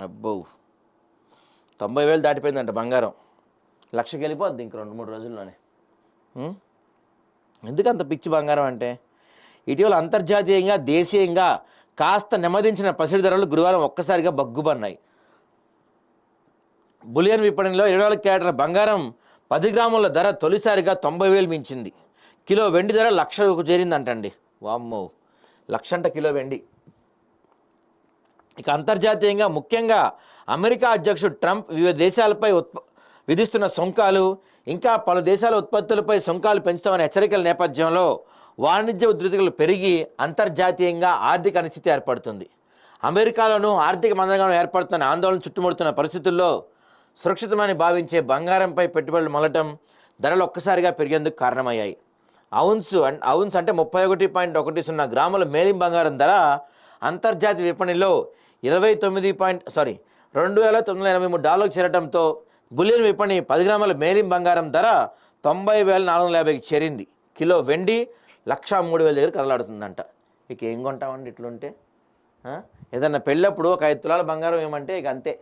అబ్బో. తొంభై వేలు దాటిపోయిందంట బంగారం. లక్షకి వెళ్ళిపోద్ది ఇంక రెండు మూడు రోజుల్లోనే. ఎందుకంత ఎందుకు అంత పిచ్చి బంగారం అంటే? ఇటీవల అంతర్జాతీయంగా దేశీయంగా కాస్త నెమ్మదించిన పసిడి ధరలు గురువారం ఒక్కసారిగా బగ్గుబన్నాయి. బులియన్ విపణిలో ఇరవై నాలుగు క్యారెట్ల బంగారం పది గ్రాముల ధర తొలిసారిగా తొంభై వేలు మించింది. కిలో వెండి ధర లక్షకు చేరిందంటండి. వామ్మో. లక్ష అంట కిలో వెండి. ఇక అంతర్జాతీయంగా ముఖ్యంగా అమెరికా అధ్యక్షుడు ట్రంప్ వివిధ దేశాలపై ఉత్ప విధిస్తున్న సుంకాలు ఇంకా పలు దేశాల ఉత్పత్తులపై సుంకాలు పెంచుతామనే హెచ్చరికల నేపథ్యంలో వాణిజ్య ఉధృతులు పెరిగి అంతర్జాతీయంగా ఆర్థిక అనిశ్చితి ఏర్పడుతుంది. అమెరికాలోనూ ఆర్థిక మందంగానూ ఏర్పడుతున్న ఆందోళన చుట్టుముడుతున్న పరిస్థితుల్లో సురక్షితమని భావించే బంగారంపై పెట్టుబడులు మొలటం ధరలు ఒక్కసారిగా పెరిగేందుకు కారణమయ్యాయి. అవున్స్ అండ్ అవున్స్ అంటే ముప్పై ఒకటి పాయింట్ ఒకటి సున్నా గ్రాముల మేలిం బంగారం ధర అంతర్జాతీయ విపణిలో ఇరవై తొమ్మిది పాయింట్ సారీ రెండు వేల తొమ్మిది వందల ఎనభై మూడు డాలర్లకు చేరడంతో బులియన్ విపణి పది గ్రాముల మేలిం బంగారం ధర తొంభై వేల నాలుగు వందల యాభైకి చేరింది. కిలో వెండి లక్ష మూడు వేల దగ్గర కదలాడుతుందంట. ఇక ఏం కొంటామండి ఇట్లుంటే? ఏదన్నా పెళ్ళప్పుడు ఒక ఐదు తులాల బంగారం ఏమంటే ఇక అంతే.